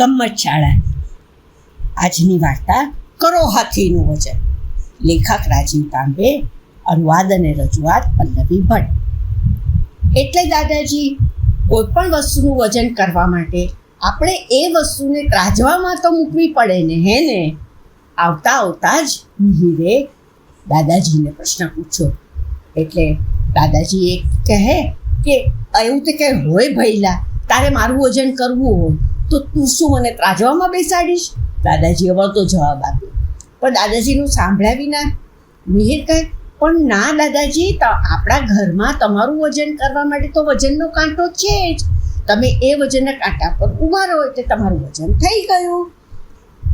ગમ્મત શાળા. આજની વાર્તા કરો હાથીનું વજન લેખક રાજીવ તાંબે, અનુવાદ અને રજૂઆત પલ્લવી ભટ્ટ. એટલે દાદાજી કોઈ પણ વસ્તુનું વજન કરવા માટે આપણે એ વસ્તુને ત્રાજવામાં તો મૂકવી પડે ને, હે ને? આવતા આવતા જ મિહિરે દાદાજીને પ્રશ્ન પૂછ્યો. એટલે દાદાજી એક કહે કે એવું તો કે હોય ભૈલા તારે મારું વજન કરવું હોય તો તું શું મને ત્રાજવામાં બેસાડીશ? દાદાજીએ વળતો જવાબ આપ્યો. પણ દાદાજીનું સાંભળ્યા વિના મિહિર કહે, પણ ના દાદાજી આપણા ઘરમાં તમારું વજન કરવા માટે તો વજનનો કાંટો છે જ. તમે એ વજનના કાંટા પર ઊભા રહો એટલે તમારું વજન થઈ ગયું.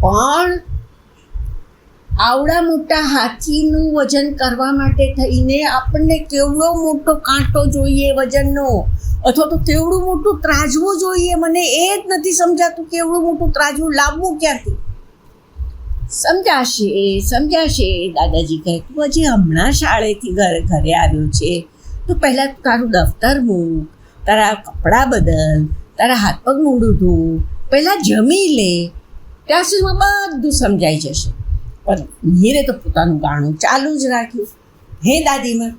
પણ આવડા મોટા હાથીનું વજન કરવા માટે થઈને આપણને કેવડો મોટો કાંટો જોઈએ વજનનો? અથવા તો કેવડું મોટું ત્રાજવું જોઈએ? મને એ જ નથી સમજાતું કેવડું મોટું ત્રાજવું લાવવું ક્યાંથી? સમજાશે સમજાશે. દાદાજી કહે, તું હજી હમણાં શાળેથી ઘરે ઘરે આવ્યો છે. તો પહેલાં તારું દફતર મૂક, તારા કપડાં બદલ, તારા હાથ પગ મોઢું ધો. પહેલાં જમી લે. ત્યાં સુધીમાં બધું સમજાઈ જશે. પણ મીરે તો પોતાનું ગાણું ચાલુ જ રાખ્યું. હે દાદીમાં,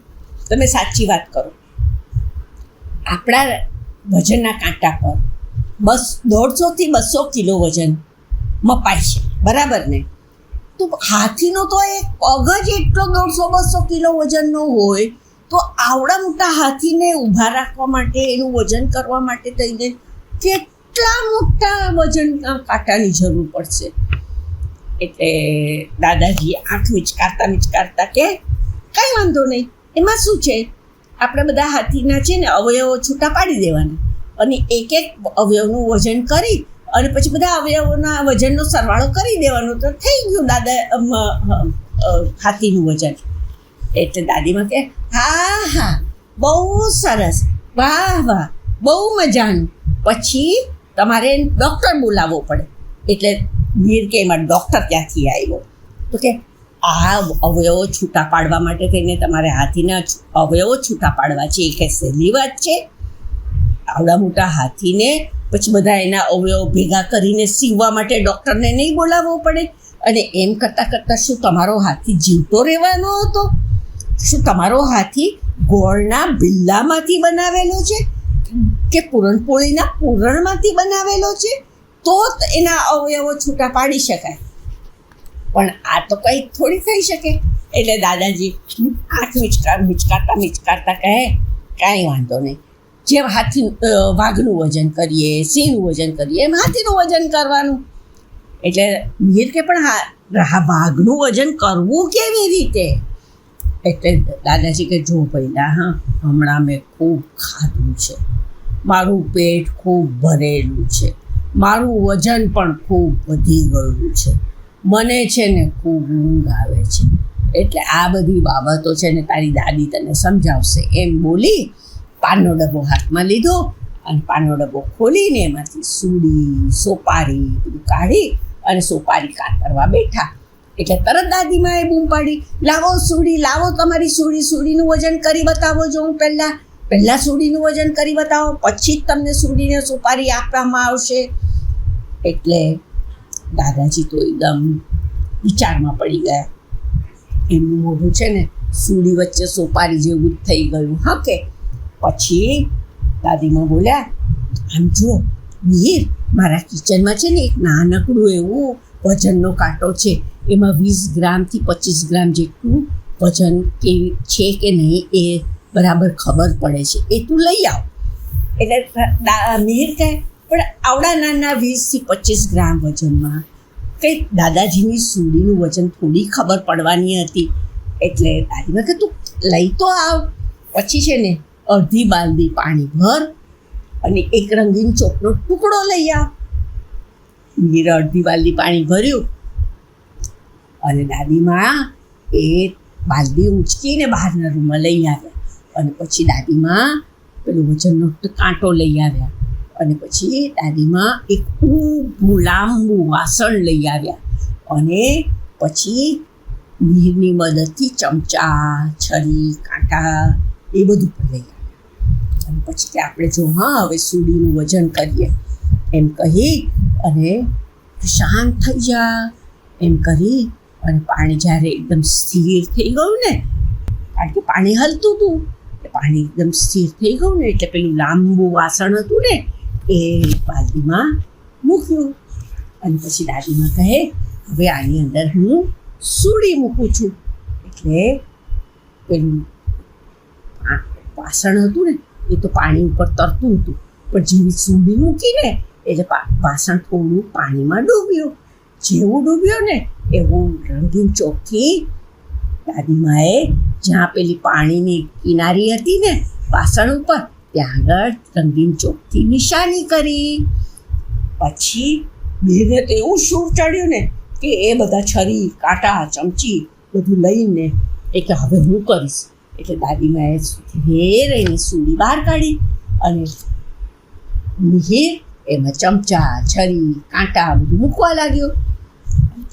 તમે સાચી વાત કરો. આપણા વજનના કાંટા પર બસ દોઢસોથી બસો કિલો વજન મપાય છે. બરાબર ને? તો હાથીનો તો એક પગ જ એટલો દોઢસો બસો કિલો વજનનો હોય, તો આવડા મોટા હાથીને ઊભા રાખવા માટે, એનું વજન કરવા માટે થઈને કેટલા મોટા વજન કાંટાની જરૂર પડશે? એટલે દાદાજી આંખ મિચકારતા મિચકારતા કે કાંઈ વાંધો નહીં. એમાં શું છે? આપણે બધા હાથીના છે ને અવયવો છૂટા પાડી દેવાના. અને એક એક અવયવનું વજન કરી અને પછી બધા અવયવોના વજનનો સરવાળો કરી દેવાનો તો થઈ ગયું દાદા હાથીનું વજન. એટલે દાદીમાં કે, હા હા, બહુ સરસ. વાહ વાહ, બહુ મજાનું. પછી તમારે ડૉક્ટર બોલાવવો પડે. એટલે મીર કે એમાં ડૉક્ટર ક્યાંથી આવ્યો. તો કે આ અવયવો છૂટા પાડવા માટે થઈને તમારે હાથીના અવયવો છૂટા પાડવા છે. એ કે સહેલી વાત છે. આવડા મોટા હાથીને પછી બધા એના અવયવો ભેગા કરીને સીવવા માટે ડૉક્ટરને નહીં બોલાવવો પડે. અને એમ કરતાં કરતાં શું તમારો હાથી જીવતો રહેવાનો હતો? શું તમારો હાથી ગોળના બિલ્લામાંથી બનાવેલો છે? કે પૂરણપોળીના પૂરણમાંથી બનાવેલો છે? તો જ એના અવયવો છૂટા પાડી શકાય. પણ આ તો કંઈ થોડી થઈ શકે. એટલે દાદાજી આંખ મિચકાર મિચકારતા મિચકારતા કહે, કાંઈ વાંધો નહીં. જેમ હાથી વાઘનું વજન કરીએ, સિંહનું વજન કરીએ, એમ હાથીનું વજન કરવાનું. એટલે મીર કે, પણ હા વાઘનું વજન કરવું કેવી રીતે? એટલે દાદાજી કે, જો પહેલાં હા, હમણાં મેં ખૂબ ખાધું છે. મારું પેટ ખૂબ ભરેલું છે. મારું વજન પણ ખૂબ વધી ગયું છે. મને છે ને ખૂબ ઊંઘ આવે છે. એટલે આ બધી બાબતો છે ને તારી દાદી તને સમજાવશે. એમ બોલી પાનનો ડબ્બો હાથમાં લીધો અને પાનનો ડબ્બો ખોલીને એમાંથી સૂડી, સોપારી બધું કાઢી અને સોપારી કાતરવા બેઠા. એટલે તરત દાદીમાએ બૂમ પાડી, લાવો સૂડી, લાવો તમારી સૂડી, સૂડીનું વજન કરી બતાવો જો હું પહેલાં. પહેલાં સુડીનું વજન કરી બતાવો, પછી જ તમને સુડીને સોપારી આપવામાં આવશે. એટલે દાદાજી તો એકદમ વિચારમાં પડી ગયા. એમનું મોઢું છે ને સુડી વચ્ચે સોપારી જેવું જ થઈ ગયું. હા કે? પછી દાદીમાં બોલ્યા, આમ જુઓ મીર મારા કિચનમાં છે ને એક નાનકડું એવું વજનનો કાંટો છે. એમાં વીસ ગ્રામથી પચીસ ગ્રામ જેટલું વજન કે, છે કે નહીં એ બરાબર ખબર પડે છે. એ તું લઈ આવ. એટલે મિહિર કહે, પણ આવડા નાના વીસથી પચીસ ગ્રામ વજનમાં. કંઈક દાદાજીની સુડીનું વજન થોડી ખબર પડવાની હતી. એટલે દાદીમાં કે તું લઈ તો આવ. પછી છે ને, અડધી બાલદી પાણી ભર અને એક રંગીન ચોકનો ટુકડો લઈ આવ. મીરા અડધી બાલદી પાણી ભર્યું અને દાદીમાં એ બાલદી ઉંચકીને બહારના રૂમમાં લઈ આવ્યા. અને પછી દાદીમાં પેલું વજનનો કાંટો લઈ આવ્યા. અને પછી દાદીમાં એક ઊભું લાંબુ વાસણ લઈ આવ્યા. અને પછી નીરની મદદથી ચમચા, છરી, કાંટા એ બધું પણ લઈ આવ્યા. અને પછી કે આપણે જો, હા, હવે સૂડીનું વજન કરીએ. એમ કહી અને શાંત થઈ જા. એમ કરી અને પાણી જ્યારે એકદમ સ્થિર થઈ ગયું ને, કારણ કે પાણી હલતું હતું. પાણી એકદમ સ્થિર થઈ ગયું ને એટલે પેલું લાંબુ વાસણ હતું ને, એ બાલદીમાં મૂક્યું. અને પછી દાદીમાં કહે, હવે આની અંદર હું સૂડી મૂકું છું. એટલે પેલું વાસણ હતું ને, એ તો પાણી ઉપર તરતું હતું. પણ જેવી સૂડી મૂકીને એટલે વાસણ થોડું પાણીમાં ડૂબ્યું. જેવું ડૂબ્યો ને, એવું રંગીન ચોખ્ખી દાદીમાએ જ્યાં પેલી પાણીની કિનારી હતી ને, વાસણ ઉપર, ત્યાં આગળ રંગીન ચોકથી નિશાની કરી. પછી બેને તો એવું સૂર ચડ્યું ને કે એ બધા છરી, કાંટા, ચમચી બધું લઈને એ કે હવે હું કરીશ. એટલે દાદીમાએ ઘેર એની સૂડી બહાર કાઢી અને મિહિર એમાં ચમચા, છરી, કાંટા બધું મૂકવા લાગ્યો.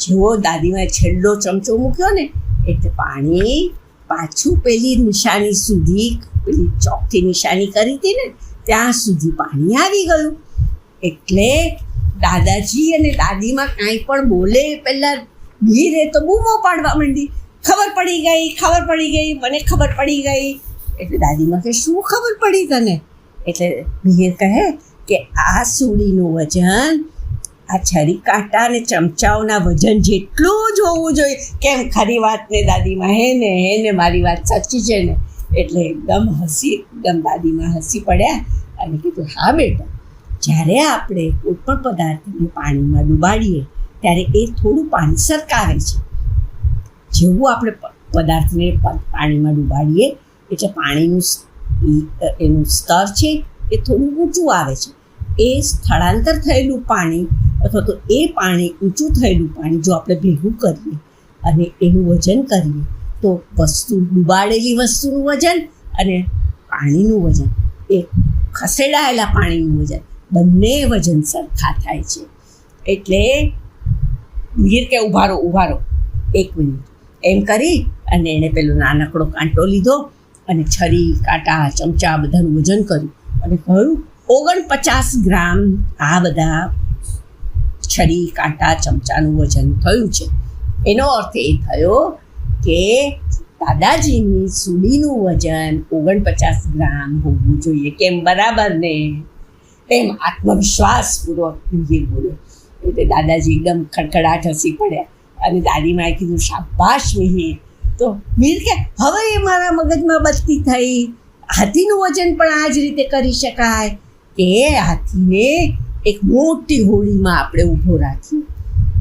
જેવો દાદીમાએ છેલ્લો ચમચો મૂક્યો ને, એટલે પાણી પાછું પેલી નિશાની સુધી, પેલી ચોકથી નિશાની કરી હતી ને, ત્યાં સુધી પાણી આવી ગયું. એટલે દાદાજી અને દાદીમાં કાંઈ પણ બોલે, પહેલાં ભીરે તો બૂમો પાડવા માંડી. ખબર પડી ગઈ, ખબર પડી ગઈ, મને ખબર પડી ગઈ. એટલે દાદીમાં કે, શું ખબર પડી તને? એટલે ભીર કહે કે, આ સૂડીનું વજન આ છરી કાંટા અને ચમચાઓના વજન જેટલું જ હોવું જોઈએ, કેમ ખરી વાત ને દાદીમાં, હે ને હે ને, મારી વાત સાચી છે ને? એટલે એકદમ હસી, એકદમ દાદીમાં હસી પડ્યા અને કીધું, હા, બેટા, જ્યારે આપણે કોઈ પણ પદાર્થને પાણીમાં ડુબાડીએ, ત્યારે એ થોડું પાણી સરકાવે છે. જેવું આપણે પદાર્થને પાણીમાં ડુબાડીએ, એટલે પાણીનું એનું સ્તર છે, એ થોડું ઊંચું આવે છે. એ સ્થળાંતર થયેલું પાણી અથવા તો એ પાણી, ઊંચું થયેલું પાણી જો આપણે ભેગું કરીએ અને એનું વજન કરીએ, તો વસ્તુ, ડુબાડેલી વસ્તુનું વજન અને પાણીનું વજન, એ ખસેડાયેલા પાણીનું વજન, બંને વજન સરખા થાય છે. એટલે ગીર કે ઉભારો રહો, ઊભા રહો, એક મિનિટ. એમ કરી અને એણે પેલો નાનકડો કાંટો લીધો અને છરી, કાંટા, ચમચા બધાનું વજન કર્યું અને કહ્યું, ઓગણપચાસ ગ્રામ આ બધા છરી, કાંટા, ચમચાનું વજન થયું છે. એનો અર્થ એ થયો કે દાદાજીની સૂડીનું વજન ઓગણપચાસ ગ્રામ હોવું જોઈએ. કેમ? બરાબર ને? એમ આત્મવિશ્વાસપૂર્વક બીજે બોલ્યો એટલે દાદાજી એકદમ ખડખડાટ હસી પડ્યા અને દાદીમાએ કીધું, શાબાશ મિહિર. તો મિહિર કે, હવે એ મારા મગજમાં બચતી થઈ. હાથીનું વજન પણ આ જ રીતે કરી શકાય. કે હાથીને એક મોટી હોડીમાં આપણે ઊભો રાખ્યું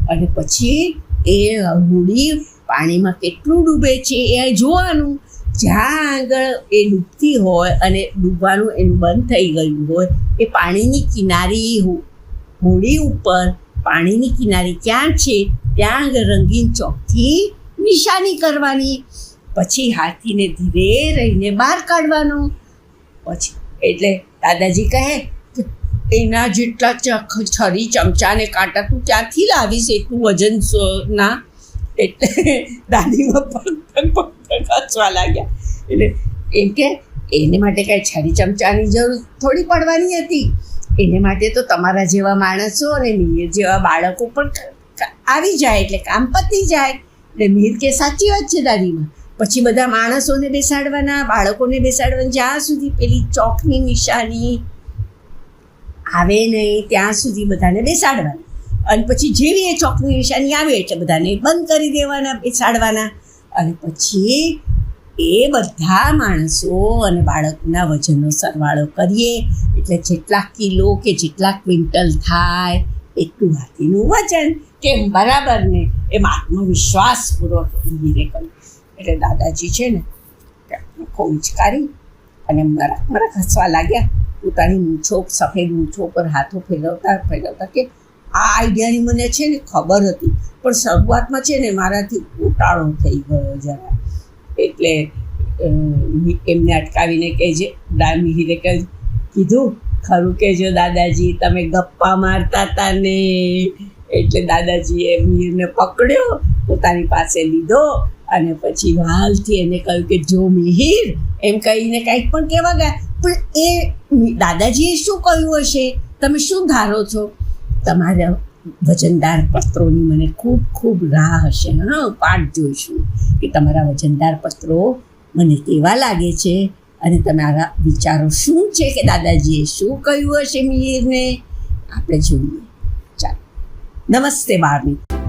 અને પછી એ હોડી પાણીમાં કેટલું ડૂબે છે એ જોવાનું. જ્યાં આગળ એ ડૂબતી હોય અને ડૂબવાનું એનું બંધ થઈ ગયું હોય, એ પાણીની કિનારી હોળી ઉપર પાણીની કિનારી ક્યાં છે, ત્યાં આગળ રંગીન ચોકથી નિશાની કરવાની. પછી હાથીને ધીરે રહીને બહાર કાઢવાનો. પછી, એટલે દાદાજી કહે એના જેટલા છરી, ચમચા ને કાંટા તું ક્યાંથી લાવીશ? એટલું વજન ના. એટલે દાદીમાં પગ પગ લાગ્યા. એટલે એમ કે, એને માટે કાંઈ છરી, ચમચાની જરૂર થોડી પડવાની હતી. એને માટે તો તમારા જેવા માણસો અને મીર જેવા બાળકો પણ આવી જાય એટલે કામ પતી જાય. એટલે મીર કે, સાચી વાત છે દાદીમાં. પછી બધા માણસોને બેસાડવાના, બાળકોને બેસાડવાના, જ્યાં સુધી પેલી ચોકની નિશાની આવે નહીં, ત્યાં સુધી બધાને બેસાડવાના અને પછી જેવી એ ચોકની નિશાની આવે એટલે બધાને બંધ કરી દેવાના, બેસાડવાના. અને પછી એ બધા માણસો અને બાળકના વજનનો સરવાળો કરીએ. એટલે જેટલા કિલો કે જેટલા ક્વિન્ટલ થાય એટલું હાથીનું વજન કેમ બરાબર ને એમ આત્મવિશ્વાસપૂર્વક ધીરે કર્યું એટલે દાદાજી છે ને આંખો ઉચકારી અને મરક મરક હસવા લાગ્યા. પોતાની મૂછો, સફેદ મૂછો પર હાથો ફેરવતા ફેરવતા કે આ આઈડિયાની મને છે ને ખબર હતી. પણ શરૂઆતમાં છે ને મારાથી ઉટાળો થઈ ગયો જરા. એટલે એમને અટકાવીને કહેજે દા મિહિરે કહે કીધું? ખરું કહેજો દાદાજી, તમે ગપ્પા મારતા હતા ને. એટલે દાદાજીએ મિહિરને પકડ્યો, પોતાની પાસે લીધો અને પછી વાલથી એને કહ્યું કે, જો મિહિર એમ કહીને કંઈક પણ કહેવા ગયા. પણ એ દાદાજીએ શું કહ્યું હશે? તમે શું ધારો છો? તમારા વજનદાર પત્રોની મને ખૂબ ખૂબ રાહ હશે. હા, પાઠ જોઈશું કે તમારા વજનદાર પત્રો મને કેવા લાગે છે અને તમારા વિચારો શું છે કે દાદાજીએ શું કહ્યું હશે મિહિરને આપણે જોઈએ. ચાલો. નમસ્તે બાળમિત્ર